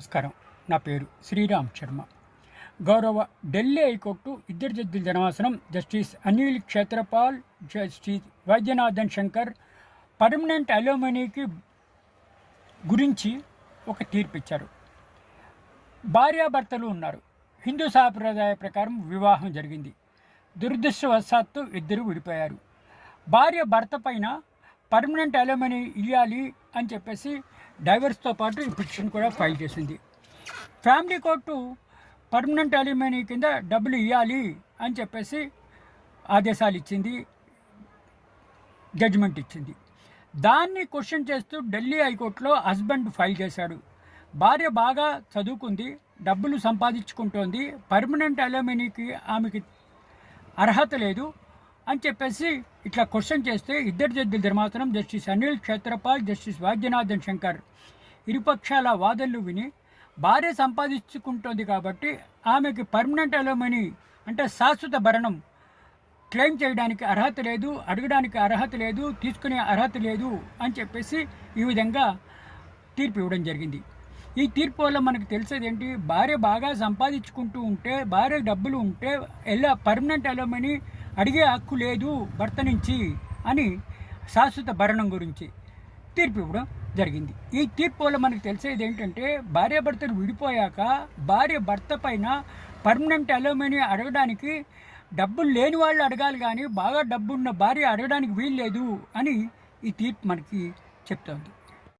నమస్కారం. నా పేరు శ్రీరామ్ శర్మ. గౌరవ ఢిల్లీ హైకోర్టు ఇద్దరు జడ్జిల ధర్మాసనం justice Anil Kshetarpal justice Vaidyanathan Shankar permanent అలోమనీకి గురించి ఒక తీర్పు ఇచ్చారు. భార్యాభర్తలు ఉన్నారు. హిందూ సాంప్రదాయ ప్రకారం వివాహం జరిగింది. దురదృష్టవశాత్తు ఇద్దరు విడిపోయారు. భార్య భర్త పైన పర్మనెంట్ అలోమనీ ఇవ్వాలి అని చెప్పేసి డైవర్స్తో పాటు ఈ పిటిషన్ కూడా ఫైల్ చేసింది. ఫ్యామిలీ కోర్టు పర్మనెంట్ అలిమనీ కింద డబ్బులు ఇవ్వాలి అని చెప్పేసి ఆదేశాలు ఇచ్చింది. జడ్జిమెంట్ ఇచ్చింది. దాన్ని క్వశ్చన్ చేస్తూ ఢిల్లీ హైకోర్టులో హస్బెండ్ ఫైల్ చేశాడు. భార్య బాగా చదువుకుంది డబ్బులు సంపాదించుకుంటోంది. పర్మనెంట్ అలమనీకి ఆమెకి అర్హత లేదు. అని చెప్పేసి ఇట్లా క్వశ్చన్ చేస్తే ఇద్దరు జడ్జిల ధర్మాసనం జస్టిస్ అనిల్ క్షేత్రపాల్ జస్టిస్ వైద్యనాథన్ శంకర్ ఇరుపక్షాల వాదనలు విని భార్య సంపాదించుకుంటోంది కాబట్టి ఆమెకి పర్మనెంట్ అలోమని అంటే శాశ్వత భరణం క్లెయిమ్ చేయడానికి అర్హత లేదు అడగడానికి అర్హత లేదు తీసుకునే అర్హత లేదు అని చెప్పేసి ఈ విధంగా తీర్పు ఇవ్వడం జరిగింది. ఈ తీర్పు వల్ల మనకు తెలిసేది ఏంటి? భార్య బాగా సంపాదించుకుంటూ ఉంటే భార్య డబ్బులు ఉంటే ఎలా పర్మనెంట్ అలోమని అడిగే హక్కు లేదు భర్త నుంచి అని శాశ్వత భరణం గురించి తీర్పు ఇవ్వడం జరిగింది. ఈ తీర్పు వల్ల మనకు తెలిసేది ఏంటంటే భార్యాభర్తలు విడిపోయాక భార్య భర్త పైన పర్మనెంట్ అలోమని అడగడానికి డబ్బులు లేని వాళ్ళు అడగాలి కానీ బాగా డబ్బున్న భార్య అడగడానికి వీల్లేదు అని ఈ తీర్పు మనకి చెప్తోంది.